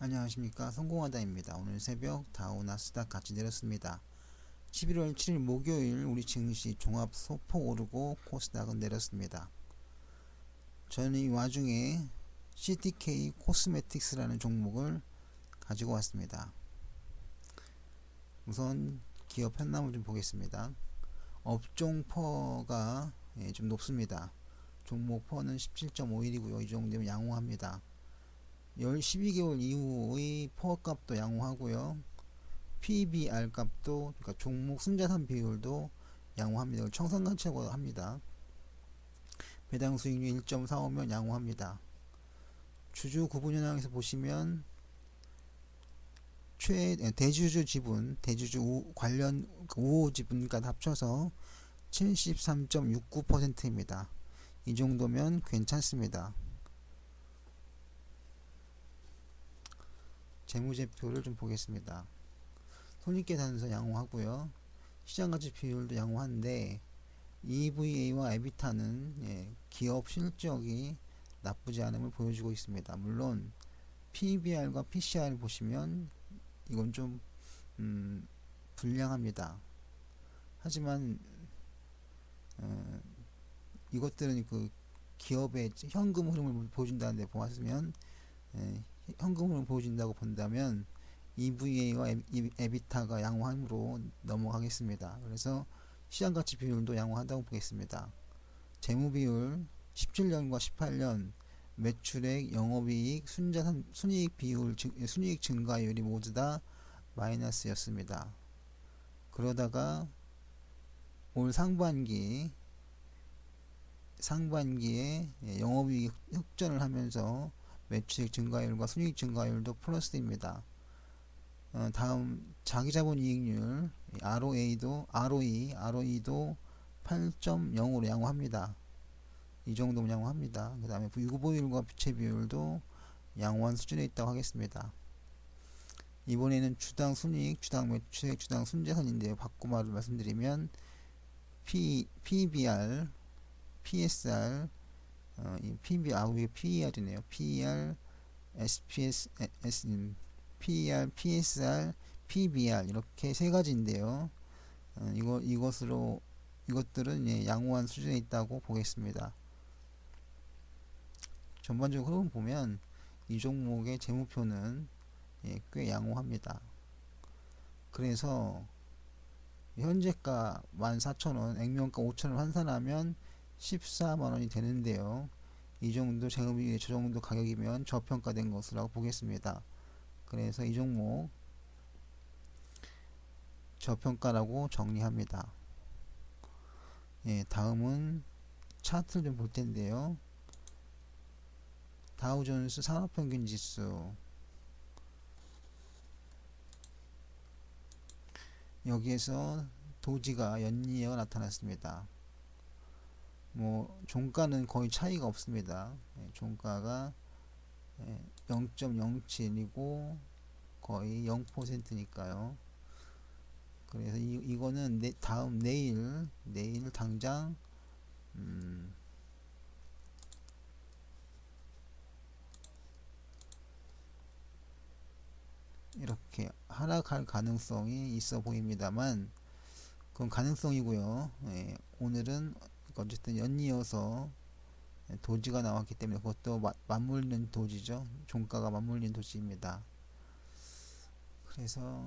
안녕하십니까 성공하다입니다. 오늘 새벽 다우 나스닥 같이 내렸습니다. 11월 7일 목요일 우리 증시 종합 소폭 오르고 코스닥은 내렸습니다. 저는 이 와중에 CTK 코스메틱스라는 종목을 가지고 왔습니다. 우선 기업 현남을 좀 보겠습니다. 업종 퍼가 예, 좀 높습니다. 종목 퍼는 17.51이고요. 이 정도면 양호합니다. 10, 12개월 이후의 퍼 값도 양호하고요. PBR 값도 그러니까 종목 순자산 비율도 양호합니다. 이걸 청산 가치라고 합니다. 배당 수익률 1.45면 양호합니다. 주주 구분 현황에서 보시면 최 대주주 지분, 대주주 우, 관련 그 우호 지분까지 합쳐서 73.69%입니다. 이 정도면 괜찮습니다. 재무제표를 좀 보겠습니다. 손익계산서 양호하고요. 시장가치 비율도 양호한데 EVA와 에비타는 예, 기업 실적이 나쁘지 않음을 보여주고 있습니다. 물론 PBR과 PCR 보시면 이건 좀 음, 불량합니다. 하지만 어, 이것들은 그 기업의 현금 흐름을 보여준다는데 보았으면 예, 현금 흐름을 보여준다고 본다면 EVA와 에비타가 양호함으로 넘어가겠습니다. 그래서 시장가치 비율도 양호하다고 보겠습니다. 재무 비율 17년과 18년 매출액, 영업이익, 순자산, 순이익 비율, 증, 순이익 증가율이 모두 다 마이너스였습니다. 그러다가 올 상반기 상반기에 영업이익 흑전을 하면서 매출액 증가율과 순이익 증가율도 플러스입니다. 어, 다음 자기자본 이익률 ROA도 ROE, ROE도 8.0으로 양호합니다. 이 정도면 양호합니다. 그 다음에 유보율과 부채 비율도 양호한 수준에 있다고 하겠습니다. 이번에는 주당 순이익, 주당 매출액, 주당 순자산인데요. 바꾸말을 말씀드리면 P, PBR, PSR, 어, 이 PB, 아, 위에 PER이네요. PER, SPS, S, PER, PSR, PBR 이렇게 세 가지인데요. 어, 이거 이것으로 이것들은 예, 양호한 수준에 있다고 보겠습니다. 전반적으로 흐름 보면 이 종목의 재무표는 예, 꽤 양호합니다. 그래서 현재가 14,000원, 액면가 5,000원 환산하면 14만원이 되는데요. 이 정도 재무비 저 정도 가격이면 저평가된 것이라고 보겠습니다. 그래서 이 종목 저평가라고 정리합니다. 예, 다음은 차트를 좀 볼 텐데요. 다우존스 산업평균 지수 여기에서 도지가 연이어 나타났습니다. 뭐 종가는 거의 차이가 없습니다. 예, 종가가 예, 0.07이고 거의 0%니까요. 그래서 이, 이거는 내, 다음 내일 내일 당장 음, 이렇게 하락할 가능성이 있어 보입니다만 그건 가능성이고요. 예, 오늘은 어쨌든 연이어서 도지가 나왔기 때문에 그것도 마, 맞물리는 도지죠. 종가가 맞물리는 도지입니다. 그래서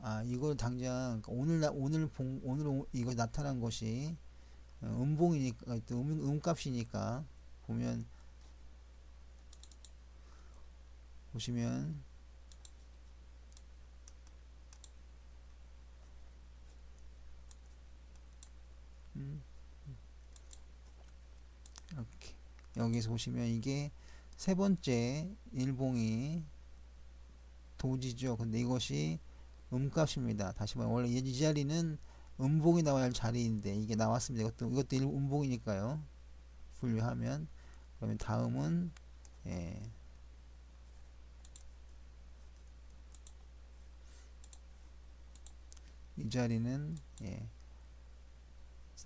아 이걸 당장 오늘 나, 오늘 봉 오늘 이거 나타난 것이 어, 음봉이니까 음, 음값이니까 보면 보시면 음, 이렇게 여기서 보시면 이게 세 번째 일봉이 도지죠. 근데 이것이 음값입니다. 다시 말해 원래 이 자리는 음봉이 나와야 할 자리인데 이게 나왔습니다. 이것도 이것도 음봉이니까요. 분류하면 그러면 다음은 예. 이 자리는 예.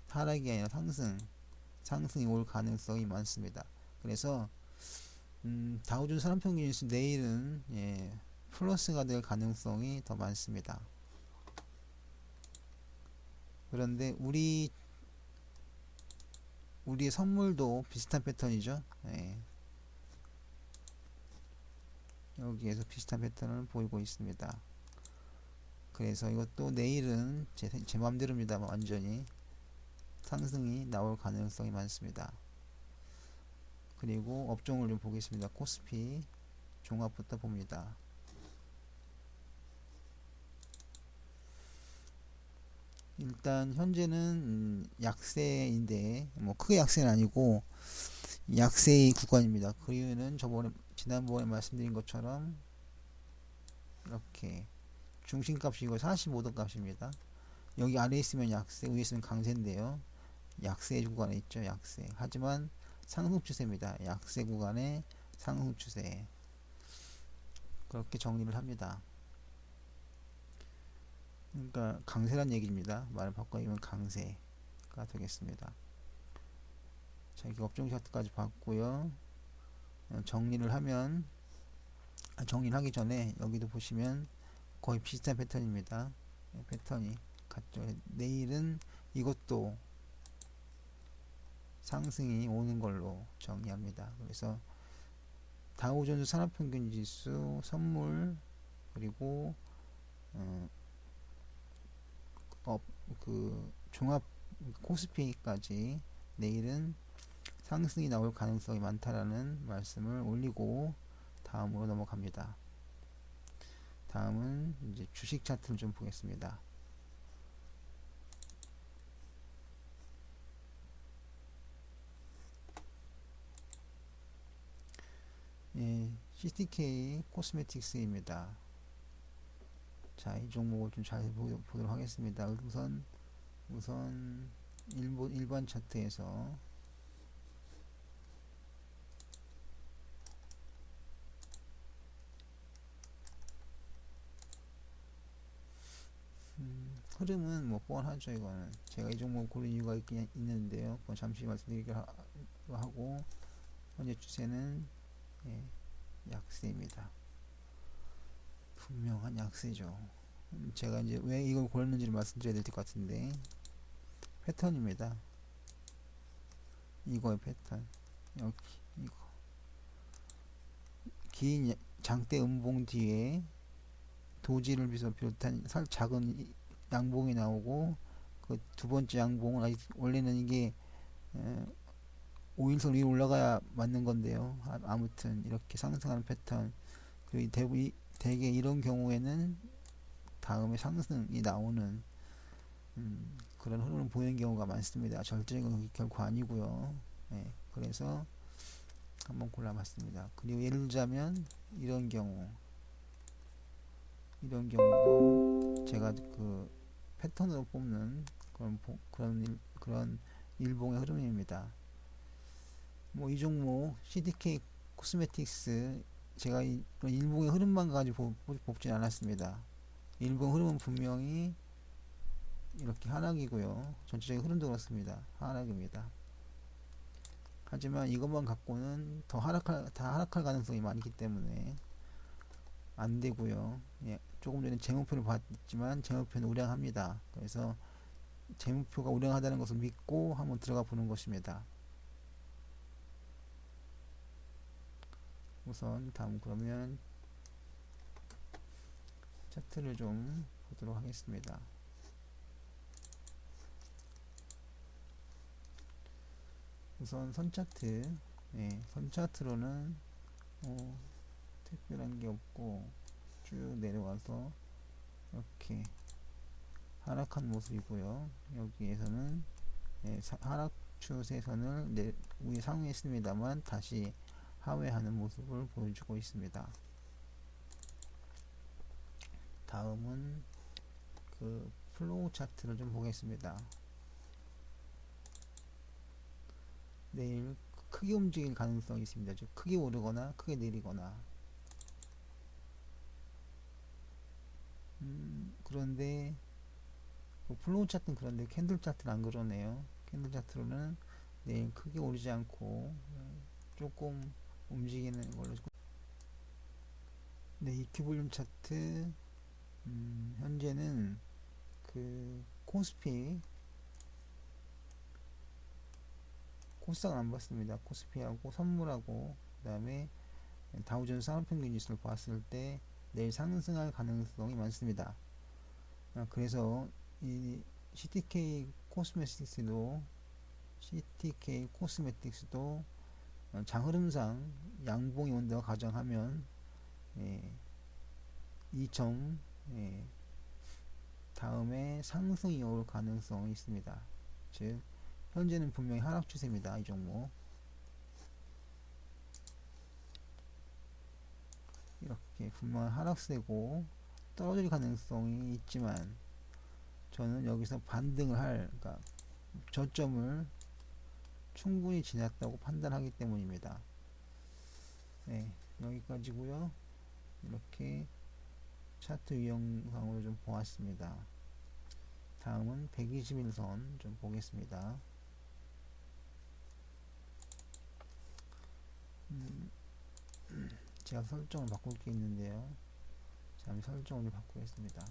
하락이 아니라 상승 상승이 올 가능성이 많습니다. 그래서 음, 다우존스 산업평균지수 내일은 예, 플러스가 될 가능성이 더 많습니다. 그런데 우리 우리의 선물도 비슷한 패턴이죠. 예. 여기에서 비슷한 패턴을 보이고 있습니다. 그래서 이것도 내일은 제, 제 맘대로입니다. 완전히 상승이 나올 가능성이 많습니다. 그리고 업종을 좀 보겠습니다. 코스피 종합부터 봅니다. 일단 현재는 음, 약세인데 뭐 크게 약세는 아니고 약세의 구간입니다. 그 이유는 저번에 지난번에 말씀드린 것처럼 이렇게 중심값이 이거 45도 값입니다. 여기 아래 있으면 약세, 위에 있으면 강세인데요. 약세 구간에 있죠. 약세. 하지만 상승 추세입니다. 약세 구간의 상승 추세. 그렇게 정리를 합니다. 그러니까 강세란 얘기입니다. 말을 바꿔면 강세가 되겠습니다. 자, 이게 업종 차트까지 봤고요. 어, 정리를 하면 아, 정리를 하기 전에 여기도 보시면 거의 비슷한 패턴입니다. 네, 패턴이 같죠. 내일은 이것도 상승이 오는 걸로 정리합니다. 그래서 다우존스 산업평균지수 선물 그리고 어, 어, 그 종합 코스피까지 내일은 상승이 나올 가능성이 많다라는 말씀을 올리고 다음으로 넘어갑니다. 다음은 이제 주식 차트를 좀 보겠습니다. 예, CTK 코스메틱스입니다. 자, 이 종목을 좀 잘 보도록 하겠습니다. 우선 우선 일본 일반 차트에서 음, 흐름은 뭐 뻔하죠 이거는 제가 이 종목 고른 이유가 있긴 있는데요 그건 잠시 말씀드리기로 하고 현재 추세는 예, 약세입니다. 분명한 약세죠. 음, 제가 이제 왜 이걸 고르는지를 말씀드려야 될 것 같은데 패턴입니다. 이거의 패턴. 여기 이거. 긴 장대 음봉 뒤에 도지를 비롯한 살 작은 양봉이 나오고 그 두 번째 양봉은 아직 원래는 이게 오일선 위로 올라가야 맞는 건데요. 아, 아무튼 이렇게 상승하는 패턴 그리고 대부 대개 이런 경우에는 다음에 상승이 나오는 음, 그런 흐름을 보이는 경우가 많습니다. 절대적인 결코 아니고요. 네, 그래서 한번 골라봤습니다. 그리고 예를 들자면 이런 경우 이런 경우도 제가 그 패턴으로 뽑는 그런 그런 일, 그런 일봉의 흐름입니다. 뭐 이 종목 CDK 코스메틱스 제가 이 일봉의 흐름만 가지고 뽑진 않았습니다. 일봉 흐름은 분명히 이렇게 하락이고요. 전체적인 흐름도 그렇습니다. 하락입니다. 하지만 이것만 갖고는 더 하락할 다 하락할 가능성이 많기 때문에 안 되고요. 예, 조금 전에 재무표를 봤지만 재무표는 우량합니다. 그래서 재무표가 우량하다는 것을 믿고 한번 들어가 보는 것입니다. 우선 다음 그러면 차트를 좀 보도록 하겠습니다. 우선 선차트, 네, 선차트로는 어, 특별한 게 없고 쭉 내려와서 이렇게 하락한 모습이고요. 여기에서는 네, 하락 추세선을 내, 위에 상회했습니다만 다시 하회하는 모습을 보여주고 있습니다. 다음은 그 플로우 차트를 좀 보겠습니다. 내일 크게 움직일 가능성이 있습니다. 즉 크게 오르거나 크게 내리거나 음, 그런데 그 플로우 차트는 그런데 캔들 차트는 안 그러네요. 캔들 차트로는 내일 크게 오르지 않고 조금 움직이는 걸로 네, EQ 볼륨 차트 음, 현재는 그 코스피 코스닥은 안 봤습니다. 코스피하고 선물하고 그 다음에 다우존스 산업평균 지수를 봤을 때 내일 상승할 가능성이 많습니다. 아, 그래서 이 CTK 코스메틱스도 CTK 코스메틱스도 어, 장흐름상 양봉이 온다고 가정하면 예, 2점 예, 다음에 상승이 올 가능성이 있습니다. 즉 현재는 분명히 하락 추세입니다. 이 종목 이렇게 분명히 하락세고 떨어질 가능성이 있지만 저는 여기서 반등을 할 그러니까 저점을 충분히 지났다고 판단하기 때문입니다. 네, 여기까지고요. 이렇게 차트 유형상으로 좀 보았습니다. 다음은 121선 좀 보겠습니다. 음, 제가 설정을 바꿀 게 있는데요. 잠시 설정을 좀 바꾸겠습니다.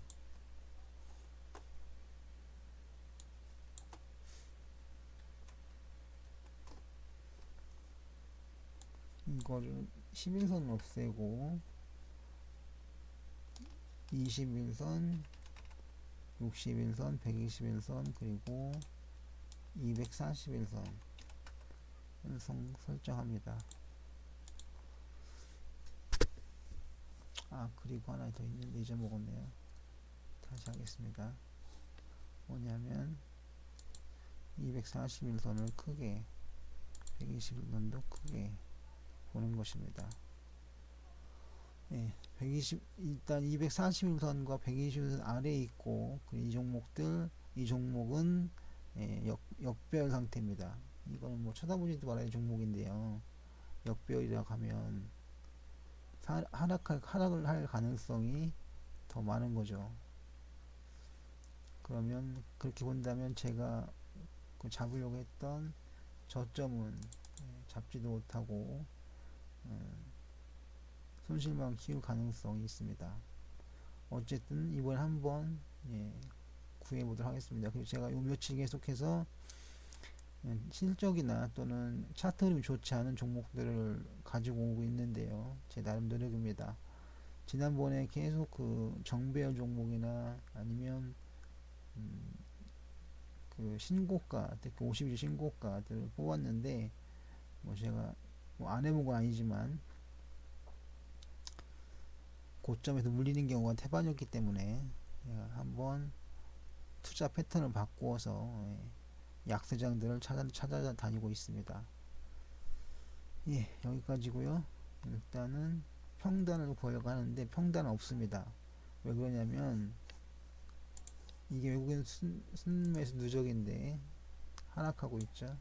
이거를 11선 없애고 21선 61선 121선 그리고 241선 성 설정합니다. 아 그리고 하나 더 있는데 잊어먹었네요. 다시 하겠습니다. 뭐냐면 241선을 크게 121선도 크게 보는 것입니다. 예, 120 일단 241선과 120선 아래에 있고 이 종목들 이 종목은 예, 역, 역별 상태입니다. 이거는 뭐 쳐다보지도 말아야 종목인데요. 역별이라고 하면 사, 하락할 하락을 할 가능성이 더 많은 거죠. 그러면 그렇게 본다면 제가 그 잡으려고 했던 저점은 예, 잡지도 못하고 음, 손실만 키울 가능성이 있습니다. 어쨌든 이번에 한번 예, 구해보도록 하겠습니다. 그리고 제가 요 며칠 계속해서 음, 실적이나 또는 차트 흐름이 좋지 않은 종목들을 가지고 오고 있는데요. 제 나름 노력입니다. 지난번에 계속 그 정배열 종목이나 아니면 음, 그 신고가, 특히 50일 신고가들을 뽑았는데 뭐 제가 뭐 안 해본 건 아니지만 고점에서 물리는 경우가 태반이었기 때문에 한번 투자 패턴을 바꾸어서 예, 약세장들을 찾아, 찾아다니고 있습니다. 예, 여기까지고요. 일단은 평단을 구하려고 하는데 평단은 없습니다. 왜 그러냐면 이게 외국인 순, 순매수 누적인데 하락하고 있죠.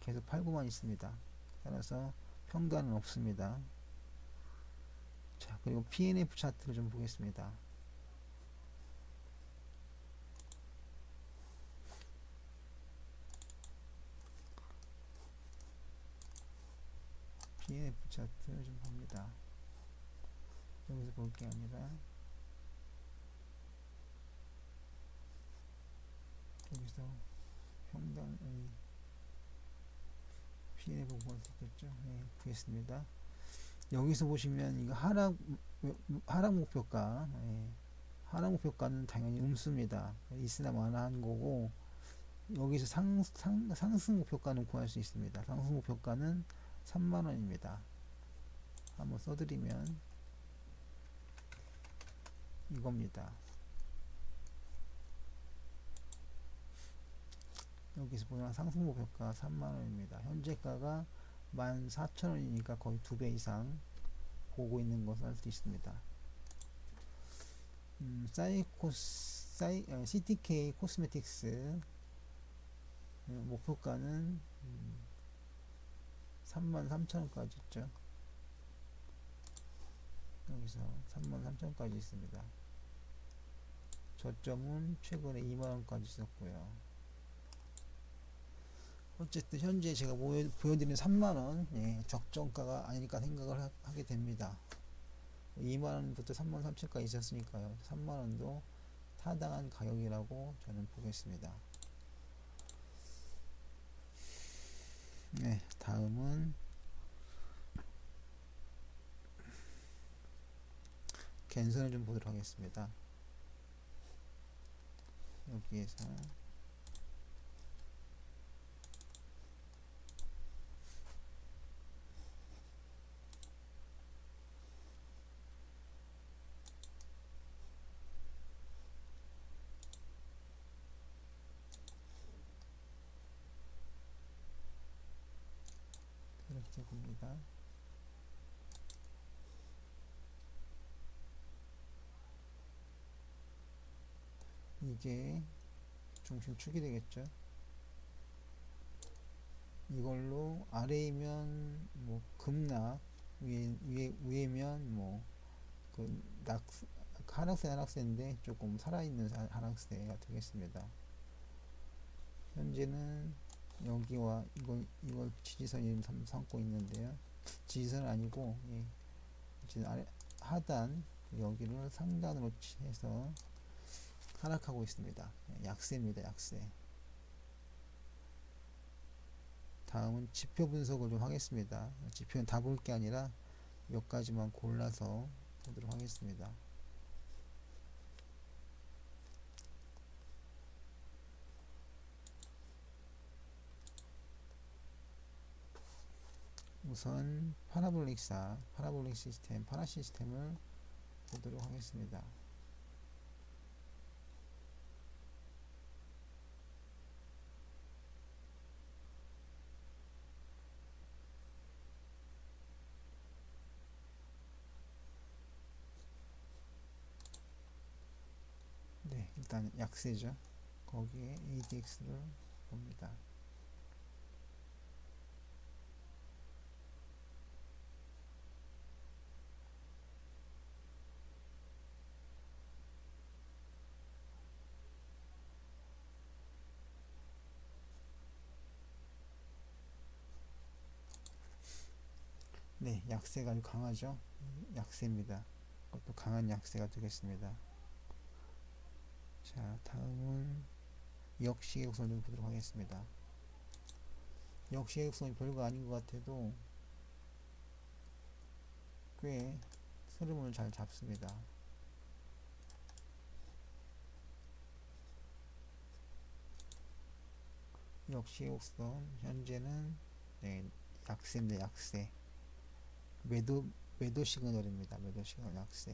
계속 팔고만 있습니다. 따라서 평단은 없습니다. 자, 그리고 PNF 차트를 좀 보겠습니다. 차트를 좀 봅니다. 여기서 볼게 아니라 여기서 평단 피 해 보고 할수 있겠죠. 네, 구했습니다. 여기서 보시면 이거 하락 하락 목표가 예, 하락 목표가는 당연히 음수입니다. 있으나 마나한 거고 여기서 상, 상, 상승 목표가는 구할 수 있습니다. 상승 목표가는 3만 원입니다. 한번 써드리면 이겁니다. 여기서 보면 상승 목표가 3만원입니다. 현재가가 14,000원이니까 거의 두 배 이상 보고 있는 것을 알 수 있습니다. 음, 사이코스, 사이, 어, CTK 코스메틱스 어, 목표가는 음, 33,000원까지 있죠. 여기서 33,000원까지 있습니다. 저점은 최근에 2만원까지 있었고요. 어쨌든 현재 제가 보여, 보여드린 3만원 예, 적정가가 아닐까 생각을 하, 하게 됩니다. 2만원부터 3만 3천까지 있었으니까요. 3만원도 타당한 가격이라고 저는 보겠습니다. 네 다음은 겐선을 좀 보도록 하겠습니다. 여기에서 이렇게 봅니다. 이게 중심축이 되겠죠. 이걸로 아래이면 뭐 급락, 위에 위에 위에면 뭐그 낙 하락세 하락세인데 조금 살아있는 하- 하락세가 되겠습니다. 현재는 여기와 이걸 이걸 지지선이 삼- 삼고 있는데요. 지지선 아니고 예, 지금 아래 하단 여기를 상단으로 치- 해서 하락하고 있습니다. 예, 약세입니다. 약세. 다음은 지표 분석을 좀 하겠습니다. 지표는 다 볼 게 아니라 몇 가지만 골라서 보도록 하겠습니다. 우선 파라볼릭사, 파라볼릭 시스템, 파라 시스템을 보도록 하겠습니다. 네, 약세죠. 거기에 ADX를 봅니다. 네, 약세가 아주 강하죠. 약세입니다. 그것도 강한 약세가 되겠습니다. 자, 다음은 역시계곡선을 좀 보도록 하겠습니다. 역시계곡선이 별거 아닌 것 같아도 꽤 흐름을 잘 잡습니다. 역시 곡선 현재는 네, 약세인데 약세. 매도 매도 시그널입니다. 매도 시그널 약세.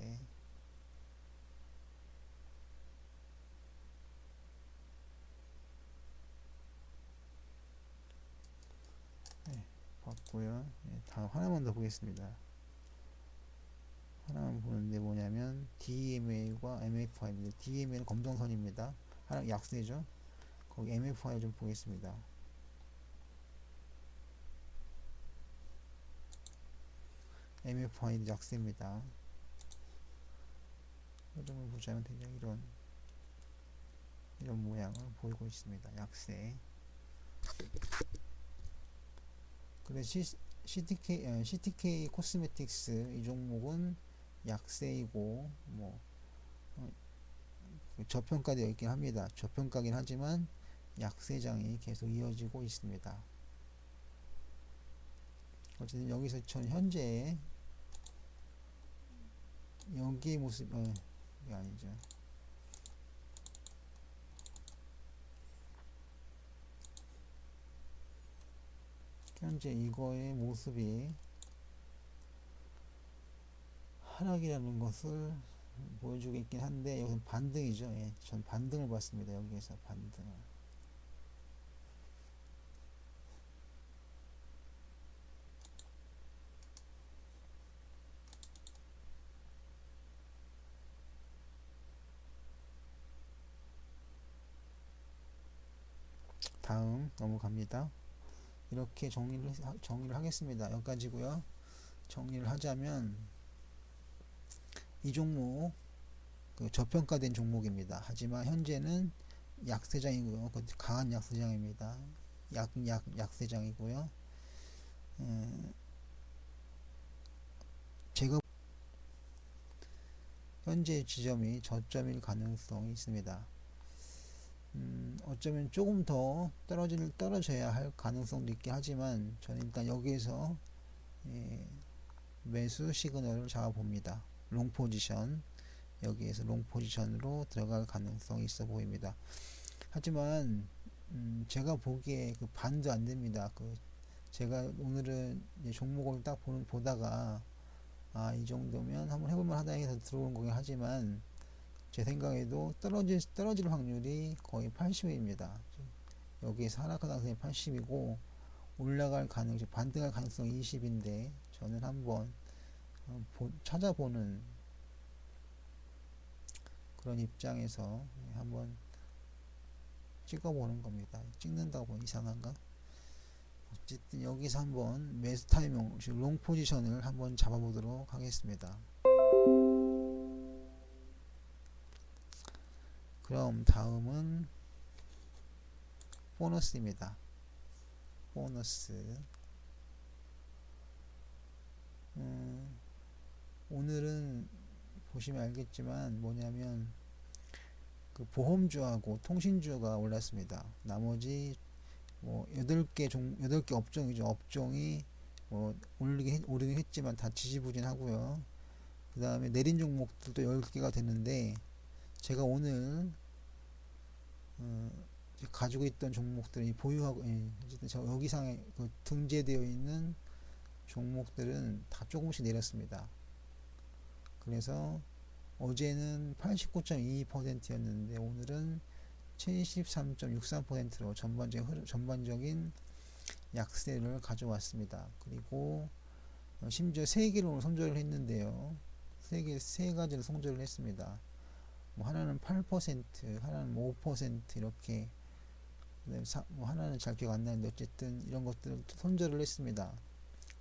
네, 봤고요. 네, 다음 하나만 더 보겠습니다. 하나만 보는데 뭐냐면 DMA과 MFI입니다. DMA는 검정선입니다. 하나 약세죠. 거기 MFI 좀 보겠습니다. MFI는 약세입니다. 흐름을 보자면 대략 이런 이런 모양을 보이고 있습니다. 약세. 그래 시, CTK 어, CTK 코스메틱스 이 종목은 약세이고 뭐 어, 그 저평가되어 있긴 합니다. 저평가긴 하지만 약세장이 계속 이어지고 있습니다. 어쨌든 여기서 전 현재 여기 모습 어, 이게 아니죠. 현재 이거의 모습이 하락이라는 것을 보여주고 있긴 한데 여기서 반등이죠. 예, 전 반등을 봤습니다. 여기에서 반등을. 다음 넘어갑니다. 이렇게 정리를 하- 정리를 하겠습니다. 여기까지고요. 정리를 하자면 이 종목 그 저평가된 종목입니다. 하지만 현재는 약세장이고요. 그 강한 약세장입니다. 약, 약, 약세장이고요. 음, 제가 현재 지점이 저점일 가능성이 있습니다. 음, 어쩌면 조금 더 떨어질, 떨어져야 할 가능성도 있긴 하지만 저는 일단 여기에서 예, 매수 시그널을 잡아봅니다. 롱 포지션 여기에서 롱 포지션으로 들어갈 가능성이 있어 보입니다. 하지만 음, 제가 보기에 그 반도 안 됩니다. 그 제가 오늘은 종목을 딱 보는, 보다가 아 이 정도면 한번 해볼만 하다 해서 들어온 거긴 하지만 제 생각에도 떨어질 떨어질 확률이 거의 80입니다. 여기에서 하락할 가능성이 80이고 올라갈 가능성 반등할 가능성이 20인데 저는 한번 어, 보, 찾아보는 그런 입장에서 한번 찍어보는 겁니다. 찍는다고 이상한가? 어쨌든 여기서 한번 매수 타이밍, 롱 포지션을 한번 잡아보도록 하겠습니다. 그럼 다음은 보너스입니다. 보너스. 음, 오늘은 보시면 알겠지만 뭐냐면 그 보험주하고 통신주가 올랐습니다. 나머지 뭐 여덟 개 종, 여덟 개 업종이죠. 업종이 뭐 오르긴, 오르긴 했지만 다 지지부진하고요. 그 다음에 내린 종목들도 10개가 되는데 제가 오늘 어, 가지고 있던 종목들이 보유하고 예, 여기상에 그 등재되어 있는 종목들은 다 조금씩 내렸습니다. 그래서 어제는 89.22%였는데 오늘은 73.63%로 전반적인 흐름, 전반적인 약세를 가져왔습니다. 그리고 어, 심지어 세 개로 손절을 했는데요. 세 개, 세 가지를 손절을 했습니다. 뭐 하나는 8%, 하나는 뭐 5% 이렇게 뭐 하나는 잘 기억 안 나는데 어쨌든 이런 것들을 손절을 했습니다.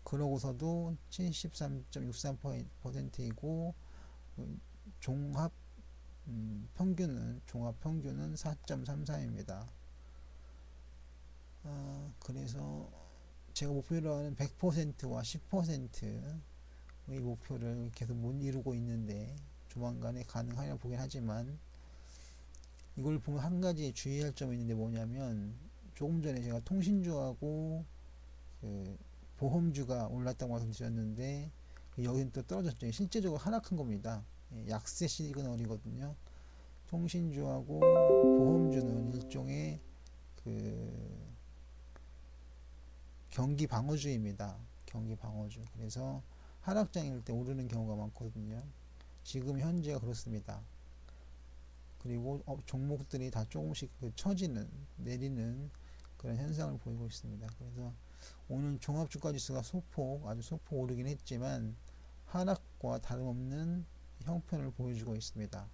그러고서도 73.63%이고 종합 음, 평균은 종합 평균은 4.33입니다. 아, 그래서 제가 목표로 하는 100%와 10%의 목표를 계속 못 이루고 있는데 조만간에 가능하려 보긴 하지만 이걸 보면 한 가지 주의할 점이 있는데 뭐냐면 조금 전에 제가 통신주하고 그 보험주가 올랐다고 말씀드렸는데 여기는 또 떨어졌죠. 실제적으로 하락한 겁니다. 예, 약세 시그널이거든요. 통신주하고 보험주는 일종의 그 경기 방어주입니다. 경기 방어주. 그래서 하락장일 때 오르는 경우가 많거든요. 지금 현재가 그렇습니다. 그리고 어, 종목들이 다 조금씩 그 처지는 내리는 그런 현상을 보이고 있습니다. 그래서 오늘 종합주가 지수가 소폭 아주 소폭 오르긴 했지만 하락과 다름없는 형편을 보여주고 있습니다.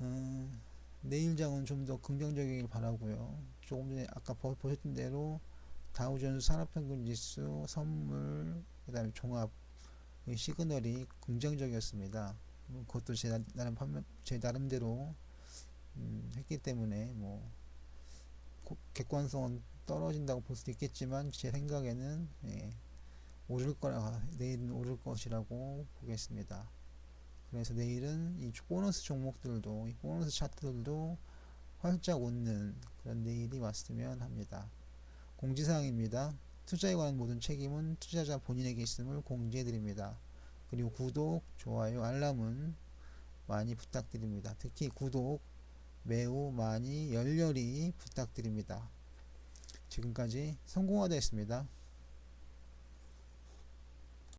음, 내일장은 좀 더 긍정적이길 바라고요. 조금 전에 아까 보셨던 대로 다우존스 산업평균 지수, 선물, 그다음에 종합 시그널이 긍정적이었습니다. 음, 그것도 제 나름 제 나름대로 음, 했기 때문에 뭐 객관성은 떨어진다고 볼 수도 있겠지만 제 생각에는 예, 오를 거라 내일은 오를 것이라고 보겠습니다. 그래서 내일은 이 보너스 종목들도 이 보너스 차트들도 활짝 웃는 그런 내일이 왔으면 합니다. 공지사항입니다. 투자에 관한 모든 책임은 투자자 본인에게 있음을 공지해 드립니다. 그리고 구독, 좋아요, 알람은 많이 부탁드립니다. 특히 구독 매우 많이 열렬히 부탁드립니다. 지금까지 성공하다 했습니다.